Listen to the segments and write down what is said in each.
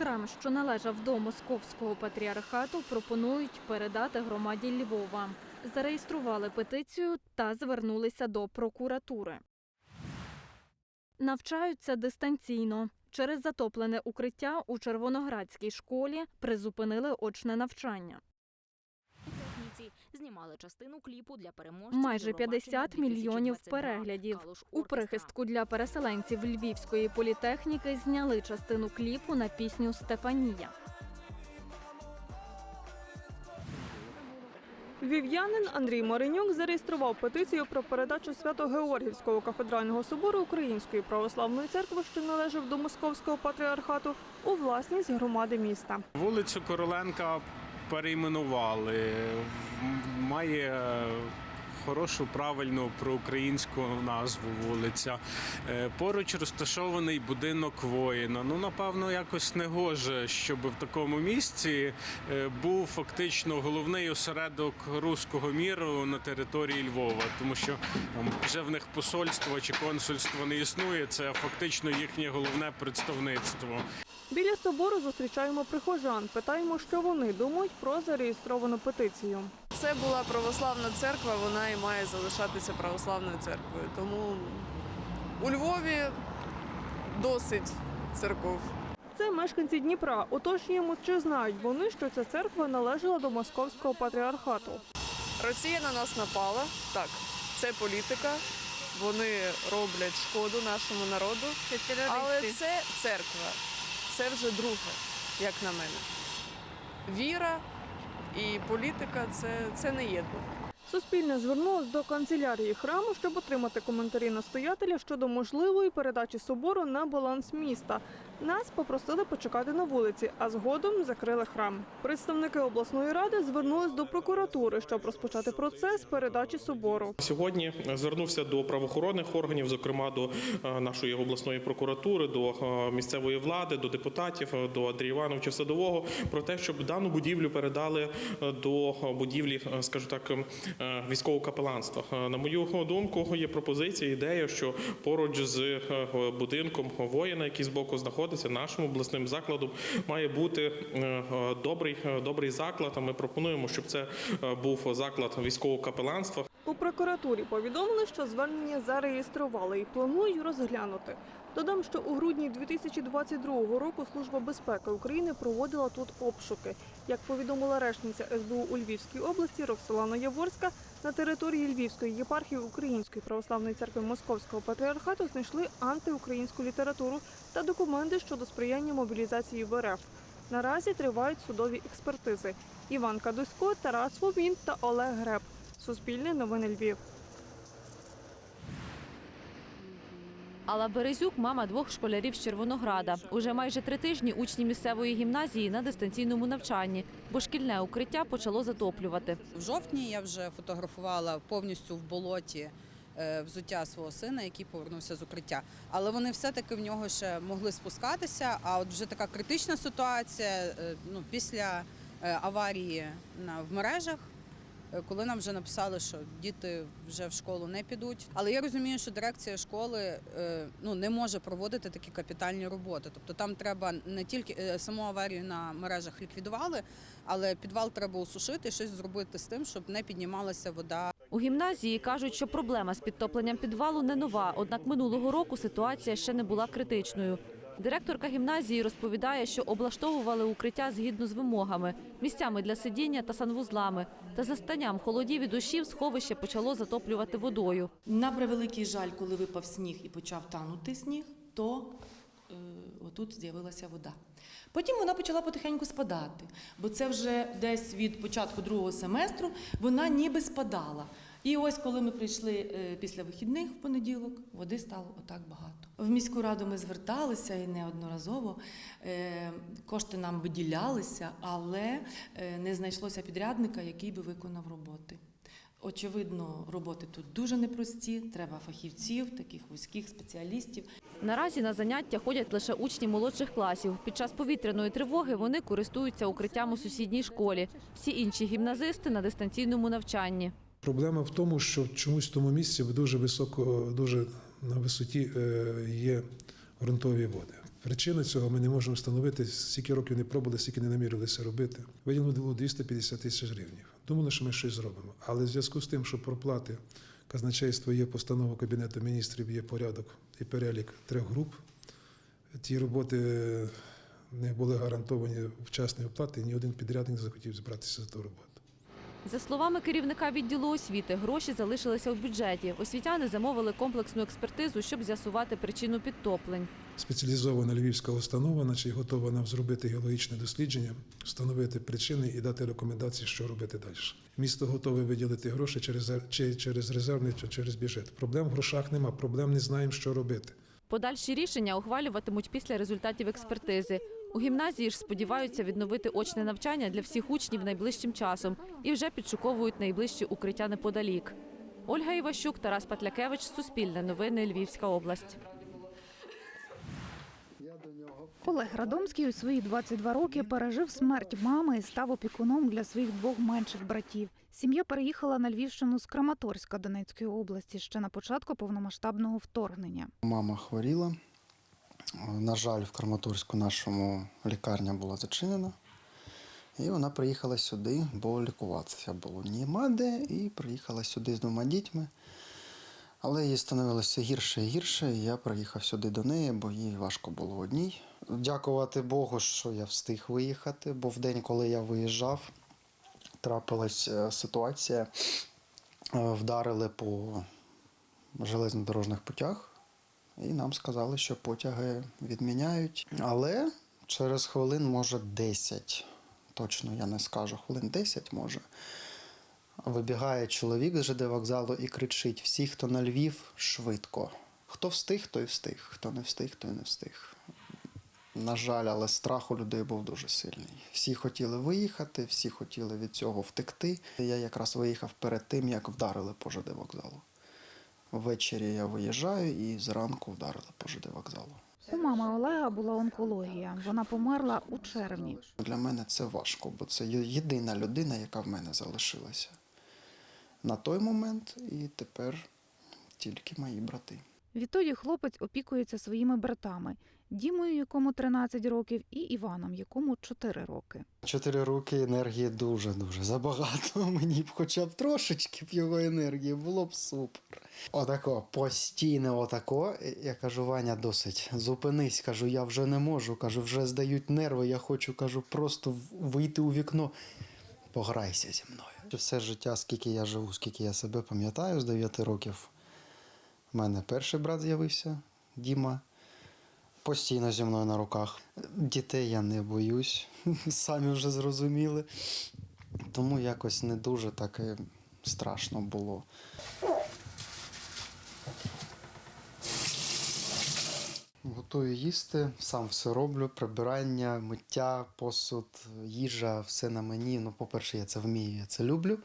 Храм, що належав до московського патріархату, пропонують передати громаді Львова. Зареєстрували петицію та звернулися до прокуратури. Навчаються дистанційно. Через затоплене укриття у Червоноградській школі призупинили очне навчання. Знімали частину кліпу для переможців Майже Євробачення 50 мільйонів переглядів. У прихистку для переселенців Львівської політехніки зняли частину кліпу на пісню Стефанія. Львів'янин Андрій Маринюк зареєстрував петицію про передачу Свято-Георгівського кафедрального собору Української православної церкви, що належав до Московського патріархату, у власність громади міста. Вулицю Короленка перейменували. Має хорошу, правильну проукраїнську назву вулиця. Е, Поруч розташований будинок воїна. Ну, напевно, якось не гоже, щоб в такому місці е, був фактично головний осередок руського міру на території Львова, тому що там вже в них посольство чи консульство не існує. Це фактично їхнє головне представництво. Біля собору зустрічаємо прихожан. Питаємо, що вони думають про зареєстровану петицію. Це була православна церква, вона і має залишатися православною церквою. Тому у Львові досить церков. Це мешканці Дніпра. Уточнюємо, чи знають вони, що ця церква належала до Московського патріархату. Росія на нас напала. Так, це політика. Вони роблять шкоду нашому народу. Але це церква. Це вже друге, як на мене. Віра і політика це, це не єдно. Суспільне звернулось до канцелярії храму, щоб отримати коментарі настоятеля щодо можливої передачі собору на баланс міста. Нас попросили почекати на вулиці, а згодом закрили храм. Представники обласної ради звернулись до прокуратури, щоб розпочати процес передачі собору. Сьогодні звернувся до правоохоронних органів, зокрема до е, нашої обласної прокуратури, до е, місцевої влади, до депутатів, е, до Андрія Івановича Садового про те, щоб дану будівлю передали до будівлі, скажу так, е, військового капеланства. На мою думку, є пропозиція, ідея, що поруч з будинком воїна, який збоку знаходиться, нашим обласним закладом, має бути е, е, добрий, е, добрий заклад. А ми пропонуємо, щоб це був заклад військового капеланства. У прокуратурі повідомили, що звернення зареєстрували і планують розглянути. Додам, що у грудні 2022 року Служба безпеки України проводила тут обшуки. Як повідомила речниця СБУ у Львівській області Роксолана Яворська, на території Львівської єпархії Української православної церкви Московського патріархату знайшли антиукраїнську літературу та документи щодо сприяння мобілізації в РФ. Наразі тривають судові експертизи. Іван Кадусько, Тарас Фомін та Олег Греб. Суспільне новини Львів. Алла Березюк, мама двох школярів з Червонограда. Уже майже три тижні учні місцевої гімназії на дистанційному навчанні, бо шкільне укриття почало затоплювати. В жовтні я вже фотографувала повністю в болоті е, взуття свого сина, який повернувся з укриття. Але вони все-таки в нього ще могли спускатися. А от вже така критична ситуація е, ну, після е, аварії на, в мережах. Е, Коли нам вже написали, що діти вже в школу не підуть, але я розумію, що дирекція школи е, ну не може проводити такі капітальні роботи. Тобто там треба не тільки е, саму аварію на мережах ліквідували, але підвал треба усушити, щось зробити з тим, щоб не піднімалася вода. У гімназії кажуть, що проблема з підтопленням підвалу не нова, однак минулого року ситуація ще не була критичною. Директорка гімназії розповідає, що облаштовували укриття згідно з вимогами, місцями для сидіння та санвузлами. Та за станням холодів і дощів сховище почало затоплювати водою. На превеликий жаль, коли випав сніг і почав танути сніг, то е, отут з'явилася вода. Потім вона почала потихеньку спадати, бо це вже десь від початку другого семестру вона ніби спадала. І ось коли ми прийшли е, після вихідних в понеділок, води стало отак багато. В міську раду ми зверталися і неодноразово. Е, Кошти нам виділялися, але е, не знайшлося підрядника, який би виконав роботи. Очевидно, роботи тут дуже непрості. Треба фахівців, таких вузьких спеціалістів. Наразі на заняття ходять лише учні молодших класів. Під час повітряної тривоги вони користуються укриттям у сусідній школі. Всі інші гімназисти на дистанційному навчанні. Проблема в тому, що чомусь в тому місці дуже високо, дуже на висоті е, є ґрунтові води. Причину цього ми не можемо встановити, скільки років не пробували, скільки не намірилися робити. Виділено було 250 тисяч гривень. Думали, що ми щось зробимо. Але в зв'язку з тим, що проплати казначейства є постанова Кабінету міністрів, є порядок і перелік трьох груп, ті роботи не були гарантовані вчасні оплати, ні один підрядник не захотів збиратися за ту роботу. За словами керівника відділу освіти, гроші залишилися в бюджеті. Освітяни замовили комплексну експертизу, щоб з'ясувати причину підтоплень. Спеціалізована львівська установа, наче готова нам зробити геологічне дослідження, встановити причини і дати рекомендації, що робити далі. Місто готове виділити гроші через чи через резервний, чи через бюджет. Проблем в грошах нема, проблем не знаємо, що робити. Подальші рішення ухвалюватимуть після результатів експертизи. У гімназії ж сподіваються відновити очне навчання для всіх учнів найближчим часом і вже підшуковують найближчі укриття неподалік. Ольга Іващук, Тарас Патлякевич, Суспільне новини, Львівська область. Олег Радомський у свої 22 роки пережив смерть мами і став опікуном для своїх двох менших братів. Сім'я переїхала на Львівщину з Краматорська Донецької області ще на початку повномасштабного вторгнення. Мама хворіла. На жаль, в Краматорську нашому лікарня була зачинена. І вона приїхала сюди, бо лікуватися було нема де, і приїхала сюди з двома дітьми. Але їй становилося гірше і гірше, і я приїхав сюди до неї, бо їй важко було одній. Дякувати Богу, що я встиг виїхати, бо в день, коли я виїжджав, трапилась е, ситуація. Е, Вдарили по железнодорожних путях. І нам сказали, що потяги відміняють. Але через хвилин, може, 10, точно я не скажу, хвилин 10 може. Вибігає чоловік з ЖД вокзалу і кричить: всі, хто на Львів, швидко. Хто встиг, той встиг, хто не встиг, той не встиг. На жаль, але страх у людей був дуже сильний. Всі хотіли виїхати, всі хотіли від цього втекти. Я якраз виїхав перед тим, як вдарили по ЖД вокзалу. Ввечері я виїжджаю і зранку вдарила по ЖД вокзалу. У мами Олега була онкологія. Вона померла у червні. Для мене це важко, бо це єдина людина, яка в мене залишилася на той момент, і тепер тільки мої брати. Відтоді хлопець опікується своїми братами Дімою, якому 13 років, і Іваном, якому 4 роки. Чотири роки енергії дуже дуже забагато. Мені б хоча б трошечки б його енергії було б супер. Отако, постійно отако. Я кажу, Ваня, досить. Зупинись, кажу, я вже не можу. Кажу, вже здають нерви. Я хочу, кажу, просто вийти у вікно. Пограйся зі мною. Все життя, скільки я живу, скільки я себе пам'ятаю, з 9 років. У мене перший брат з'явився, Діма. Постійно зі мною на руках. Дітей я не боюсь, самі вже зрозуміли. Тому якось не дуже так і страшно було. Готую їсти, сам все роблю, прибирання, миття, посуд, їжа, все на мені. Ну, по-перше, я це вмію, я це люблю.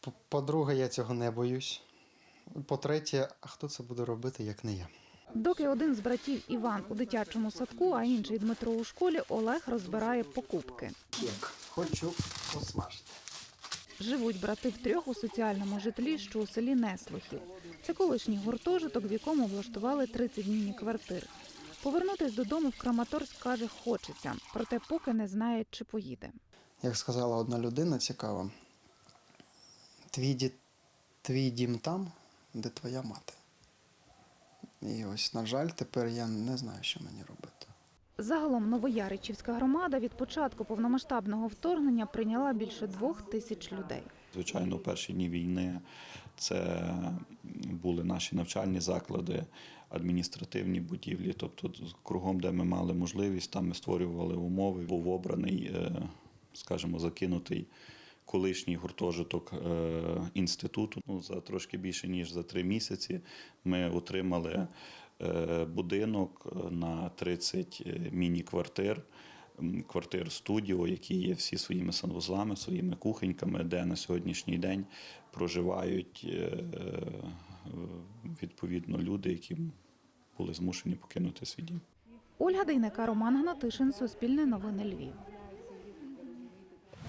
По- По-друге, я цього не боюсь. По-третє, а хто це буде робити, як не я? Доки один з братів Іван у дитячому садку, а інший Дмитро у школі, Олег розбирає покупки. Як хочу посмажити. Живуть брати втрьох у соціальному житлі, що у селі Неслухів. Це колишній гуртожиток, в якому влаштували 30 міні-квартир. Повернутись додому в Краматорськ каже, хочеться, проте поки не знає, чи поїде. Як сказала одна людина цікава, твій, ді... твій дім там, де твоя мати. І ось, на жаль, тепер я не знаю, що мені робити. Загалом Новояричівська громада від початку повномасштабного вторгнення прийняла більше двох тисяч людей. Звичайно, в перші дні війни це були наші навчальні заклади, адміністративні будівлі, тобто кругом, де ми мали можливість, там ми створювали умови. Був обраний, е, скажімо, закинутий колишній гуртожиток е, інституту. Ну, за трошки більше ніж за три місяці ми отримали е, будинок на 30 міні-квартир квартир студіо, які є всі своїми санвузлами, своїми кухоньками, де на сьогоднішній день проживають е, е, відповідно люди, які були змушені покинути свій дім. Ольга Дейнека, Роман Гнатишин, Суспільне новини Львів.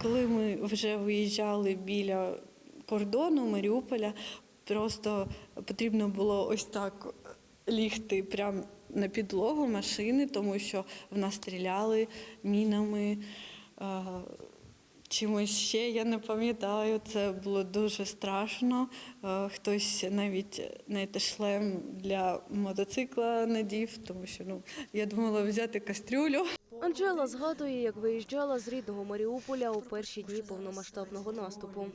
Коли ми вже виїжджали біля кордону Маріуполя, просто потрібно було ось так лігти прямо на підлогу машини, тому що в нас стріляли мінами. Чимось ще я не пам'ятаю, це було дуже страшно. Хтось навіть знаєте, шлем для мотоцикла надів, тому що ну я думала взяти кастрюлю. Анжела згадує, як виїжджала з рідного Маріуполя у перші дні повномасштабного наступу.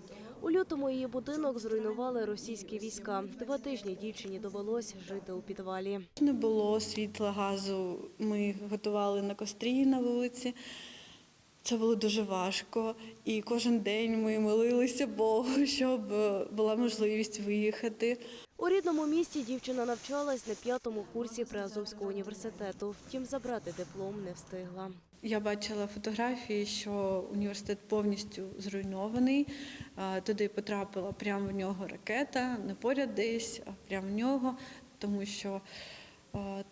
У лютому її будинок зруйнували російські війська. Два тижні дівчині довелось жити у підвалі. Не було світла, газу. Ми готували на кострі на вулиці. Це було дуже важко. І кожен день ми молилися Богу, щоб була можливість виїхати. У рідному місті дівчина навчалась на п'ятому курсі Приазовського університету. Втім, забрати диплом не встигла. Я бачила фотографії, що університет повністю зруйнований. Туди потрапила прямо в нього ракета, не поряд десь, а прямо в нього, тому що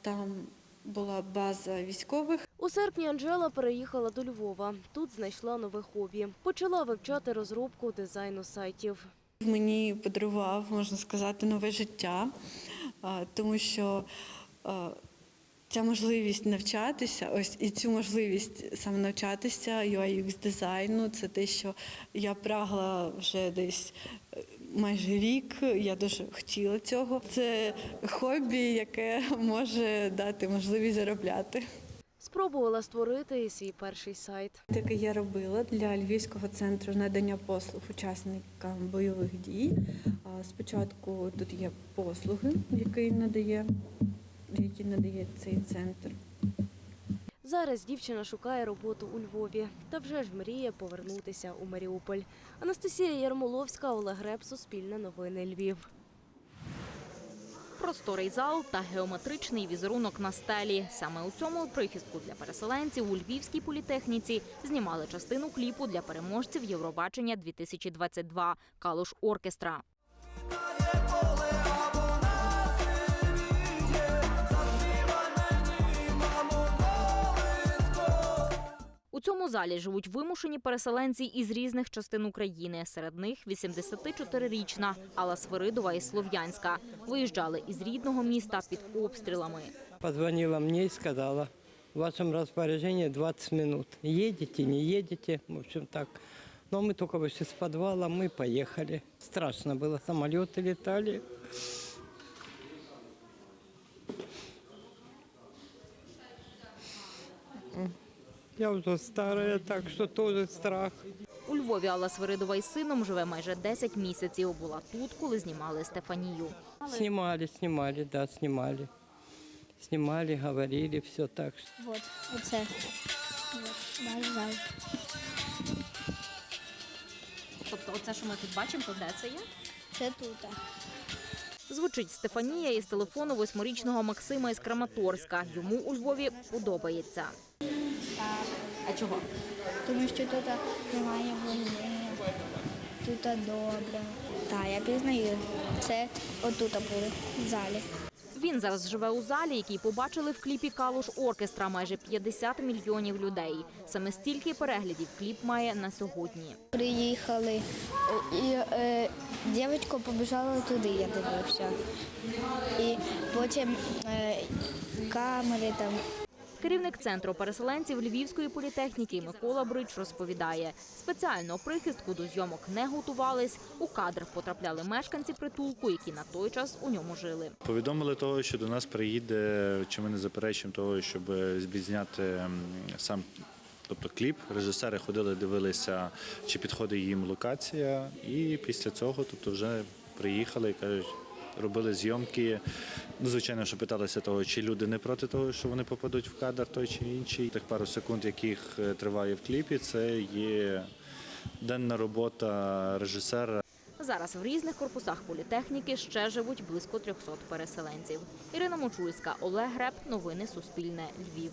там була база військових. У серпні Анжела переїхала до Львова. Тут знайшла нове хобі. Почала вивчати розробку дизайну сайтів. Мені подарував, можна сказати, нове життя, тому що ця можливість навчатися, ось і цю можливість саме навчатися UI дизайну, це те, що я прагла вже десь е, майже рік. Я дуже хотіла цього. Це хобі, яке може дати можливість заробляти. Спробувала створити свій перший сайт. Таке я робила для Львівського центру надання послуг учасникам бойових дій. Спочатку тут є послуги, які надає, які надає цей центр. Зараз дівчина шукає роботу у Львові та вже ж мріє повернутися у Маріуполь. Анастасія Ярмоловська, Олег Греб, Суспільне новини Львів. Просторий зал та геометричний візерунок на стелі. Саме у цьому прихистку для переселенців у Львівській політехніці знімали частину кліпу для переможців Євробачення 2022 Калуш Оркестра. цьому залі живуть вимушені переселенці із різних частин України. Серед них 84-річна Алла Свиридова із Слов'янська. Виїжджали із рідного міста під обстрілами. Позвонила мне и сказала, в вашем распоряжении 20 минут. Едете, не едете, в общем так. Но мы только вышли с подвала, мы поехали. Страшно было, самолеты летали. Я уже старая, так что тоже страх. У Львові Алла Свиридова із сином живе майже 10 місяців. Була тут, коли знімали Стефанію. Снимали, снимали, да, снимали. Снимали, говорили, все так. Вот, оце. Наш зал. Тобто, оце, що ми тут бачимо, то де це є? Це тут. Звучить Стефанія із телефону восьмирічного Максима із Краматорська. Йому у Львові подобається. А чого? Тому що тут немає війни. Тут добре. Так, я пізнаю. Це отут були, в залі. Він зараз живе у залі, який побачили в кліпі Калуш Оркестра майже 50 мільйонів людей. Саме стільки переглядів кліп має на сьогодні. Приїхали, і е, дівчинка побіжала туди, я дивився. І потім е, камери там. Керівник центру переселенців Львівської політехніки Микола Брич розповідає, спеціально прихистку до зйомок не готувались. У кадр потрапляли мешканці притулку, які на той час у ньому жили. Повідомили того, що до нас приїде, чи ми не заперечуємо того, щоб зняти м, сам. Тобто кліп, режисери ходили, дивилися, чи підходить їм локація, і після цього, тобто, вже приїхали і кажуть, робили зйомки. Ну, звичайно, що питалися того, чи люди не проти того, що вони попадуть в кадр той чи інший. Тих пару секунд, яких е, триває в кліпі, це є денна робота режисера. Зараз в різних корпусах політехніки ще живуть близько 300 переселенців. Ірина Мочульська, Олег Греб. Новини Суспільне. Львів.